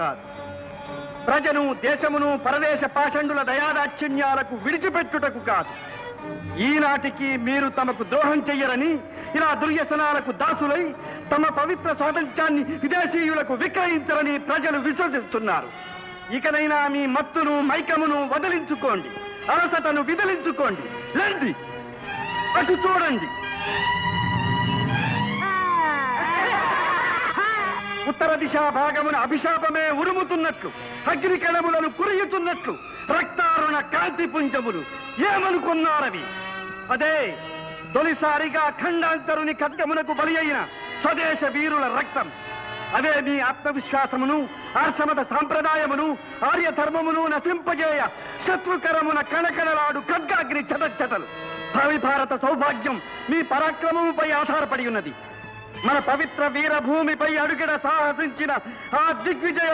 కాదు. ప్రజను దేశమును పరదేశ పాషండుల దయాదాక్షిణ్యాలకు విడిచిపెట్టుటకు కాదు. ఈనాటికి మీరు తమకు ద్రోహం చెయ్యరని ఇలా దుర్వ్యసనాలకు దాసులై తమ పవిత్ర స్వాతంత్ర్యాన్ని విదేశీయులకు విక్రయించరని ప్రజలు విశ్వసిస్తున్నారు. ఇకనైనా మీ మత్తును మైకమును వదిలించుకోండి. అలసటను విదిలించుకోండి. రండి అటు చూడండి. ఉత్తర దిశా భాగమున అభిశాపమే ఉరుముతున్నట్లు అగ్నికణములను కురియుతున్నట్లు రక్తారుణ కాంతి పుంజములు ఏమనుకున్నారవి? అదే తొలిసారిగా ఖండాంతరుని ఖడ్గమునకు బలి అయిన స్వదేశ వీరుల రక్తం. అదే మీ ఆత్మవిశ్వాసమును ఆశ్రమత సాంప్రదాయమును ఆర్యధర్మమును నశింపజేయ శత్రుకరమున కణకణలాడు ఖడ్గాగ్ని చటచటలు భావి భారత సౌభాగ్యం మీ పరాక్రమముపై ఆధారపడి ఉన్నది. మన పవిత్ర వీరభూమిపై అడుగడ సాహసించిన ఆ దిగ్విజయ